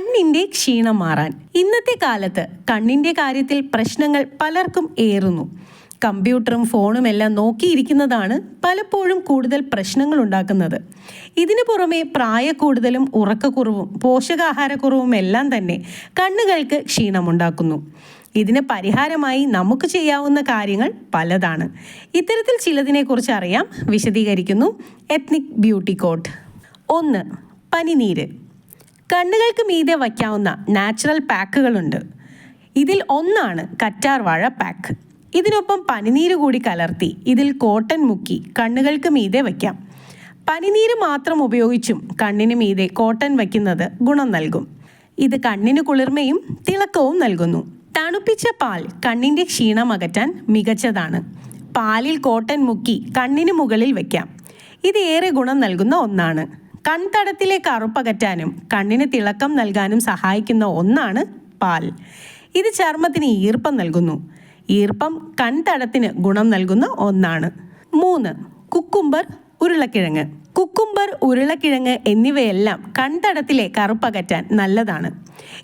കണ്ണിന്റെ ക്ഷീണം മാറാൻ. ഇന്നത്തെ കാലത്ത് കണ്ണിന്റെ കാര്യത്തിൽ പ്രശ്നങ്ങൾ പലർക്കും ഏറുന്നു. കമ്പ്യൂട്ടറും ഫോണും എല്ലാം നോക്കിയിരിക്കുന്നതാണ് പലപ്പോഴും കൂടുതൽ പ്രശ്നങ്ങൾ ഉണ്ടാക്കുന്നത്. ഇതിനു പുറമെ പ്രായക്കൂടുതലും ഉറക്കക്കുറവും പോഷകാഹാരക്കുറവും എല്ലാം തന്നെ കണ്ണുകൾക്ക് ക്ഷീണമുണ്ടാക്കുന്നു. ഇതിന് പരിഹാരമായി നമുക്ക് ചെയ്യാവുന്ന കാര്യങ്ങൾ പലതാണ്. ഇത്തരത്തിൽ ചിലതിനെക്കുറിച്ച് അറിയാം വിശദീകരിക്കുന്നു എത്നിക് ബ്യൂട്ടി കോട്ട്. ഒന്ന് പനിനീര്. കണ്ണുകൾക്ക് മീതെ വയ്ക്കാവുന്ന നാച്ചുറൽ പാക്കുകളുണ്ട്. ഇതിൽ ഒന്നാണ് കറ്റാർ വാഴ പാക്ക്. ഇതിനൊപ്പം പനിനീര് കൂടി കലർത്തി ഇതിൽ കോട്ടൺ മുക്കി കണ്ണുകൾക്ക് മീതെ വയ്ക്കാം. പനിനീര് മാത്രം ഉപയോഗിച്ചും കണ്ണിന് മീതെ കോട്ടൺ വയ്ക്കുന്നത് ഗുണം നൽകും. ഇത് കണ്ണിന് കുളിർമയും തിളക്കവും നൽകുന്നു. തണുപ്പിച്ച പാൽ കണ്ണിന്റെ ക്ഷീണം അകറ്റാൻ മികച്ചതാണ്. പാലിൽ കോട്ടൺ മുക്കി കണ്ണിന് മുകളിൽ വയ്ക്കാം. ഇത് ഏറെ ഗുണം നൽകുന്ന ഒന്നാണ്. കൺതടത്തിലെ കറുപ്പകറ്റാനും കണ്ണിന് തിളക്കം നൽകാനും സഹായിക്കുന്ന ഒന്നാണ് പാൽ. ഇത് ചർമ്മത്തിന് ഈർപ്പം നൽകുന്നു. ഈർപ്പം കൺതടത്തിന് ഗുണം നൽകുന്ന ഒന്നാണ്. മൂന്ന് കുക്കുംബർ ഉരുളക്കിഴങ്ങ്. കുക്കുംബർ ഉരുളക്കിഴങ്ങ് എന്നിവയെല്ലാം കൺതടത്തിലെ കറുപ്പകറ്റാൻ നല്ലതാണ്.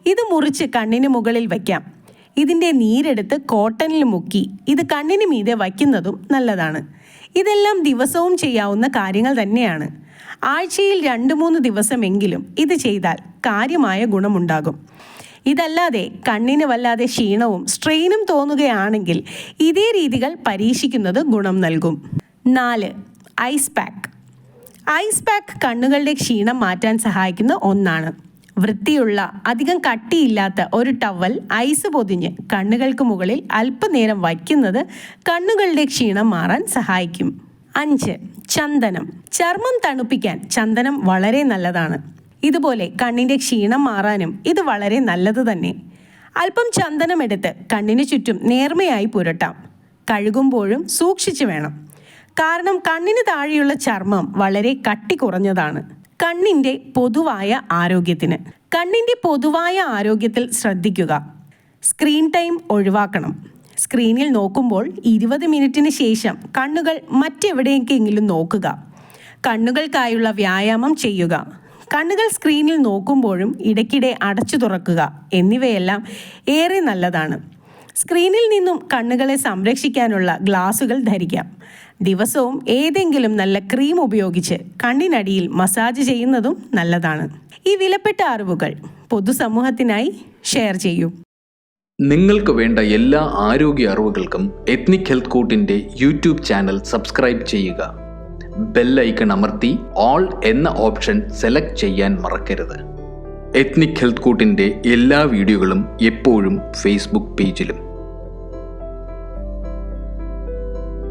ഇത് മുറിച്ച് കണ്ണിന് മുകളിൽ വയ്ക്കാം. ഇതിന്റെ നീരെടുത്ത് കോട്ടണിൽ മുക്കി. ഇത് കണ്ണിന് മീതെ വയ്ക്കുന്നതും നല്ലതാണ്. ഇതെല്ലാം ദിവസവും ചെയ്യാവുന്ന കാര്യങ്ങൾ തന്നെയാണ്. ആഴ്ചയിൽ രണ്ട് മൂന്ന് ദിവസമെങ്കിലും ഇത് ചെയ്താൽ കാര്യമായ ഗുണമുണ്ടാകും. ഇതല്ലാതെ കണ്ണിന് വല്ലാതെ ക്ഷീണവും സ്ട്രെയിനും തോന്നുകയാണെങ്കിൽ ഇതേ രീതികൾ പരീക്ഷിക്കുന്നത് ഗുണം നൽകും. നാല് ഐസ് പാക്ക്. ഐസ് പാക്ക് കണ്ണുകളുടെ ക്ഷീണം മാറ്റാൻ സഹായിക്കുന്ന ഒന്നാണ്. വൃത്തിയുള്ള അധികം കട്ടിയില്ലാത്ത ഒരു ടവൽ ഐസ് പൊതിഞ്ഞ് കണ്ണുകൾക്ക് മുകളിൽ അല്പനേരം വയ്ക്കുന്നത് കണ്ണുകളുടെ ക്ഷീണം മാറാൻ സഹായിക്കും. അഞ്ച് ചന്ദനം. ചർമ്മം തണുപ്പിക്കാൻ ചന്ദനം വളരെ നല്ലതാണ്. ഇതുപോലെ കണ്ണിന്റെ ക്ഷീണം മാറാനും ഇത് വളരെ നല്ലത് തന്നെ. അല്പം ചന്ദനം എടുത്ത് കണ്ണിന് ചുറ്റും നേർമയായി പുരട്ടാം. കഴുകുമ്പോഴും സൂക്ഷിച്ചു വേണം. കാരണം കണ്ണിന് താഴെയുള്ള ചർമ്മം വളരെ കട്ടി കുറഞ്ഞതാണ്. കണ്ണിന്റെ പൊതുവായ ആരോഗ്യത്തിന്. കണ്ണിന്റെ പൊതുവായ ആരോഗ്യത്തിൽ ശ്രദ്ധിക്കുക. സ്ക്രീൻ ടൈം ഒഴിവാക്കണം. സ്ക്രീനിൽ നോക്കുമ്പോൾ ഇരുപത് മിനിറ്റിന് ശേഷം കണ്ണുകൾ മറ്റെവിടെയെങ്കിലും നോക്കുക. കണ്ണുകൾക്കായുള്ള വ്യായാമം ചെയ്യുക. കണ്ണുകൾ സ്ക്രീനിൽ നോക്കുമ്പോഴും ഇടയ്ക്കിടെ അടച്ചു തുറക്കുക എന്നിവയെല്ലാം ഏറെ നല്ലതാണ്. സ്ക്രീനിൽ നിന്നും കണ്ണുകളെ സംരക്ഷിക്കാനുള്ള ഗ്ലാസുകൾ ധരിക്കാം. ദിവസവും ഏതെങ്കിലും നല്ല ക്രീം ഉപയോഗിച്ച് കണ്ണിനടിയിൽ മസാജ് ചെയ്യുന്നതും നല്ലതാണ്. ഈ വിലപ്പെട്ട അറിവുകൾ പൊതുസമൂഹത്തിനായി ഷെയർ ചെയ്യൂ. നിങ്ങൾക്ക് വേണ്ട എല്ലാ ആരോഗ്യ അറിവുകൾക്കും എത്നിക് ഹെൽത്ത് കോട്ടിന്റെ യൂട്യൂബ് ചാനൽ സബ്സ്ക്രൈബ് ചെയ്യുക. ബെല്ലൈക്കൺ അമർത്തി ഓൾ എന്ന ഓപ്ഷൻ സെലക്ട് ചെയ്യാൻ മറക്കരുത്. എത്നിക് ഹെൽത്ത് കോട്ടിന്റെ എല്ലാ വീഡിയോകളും എപ്പോഴും ഫേസ്ബുക്ക് പേജിലും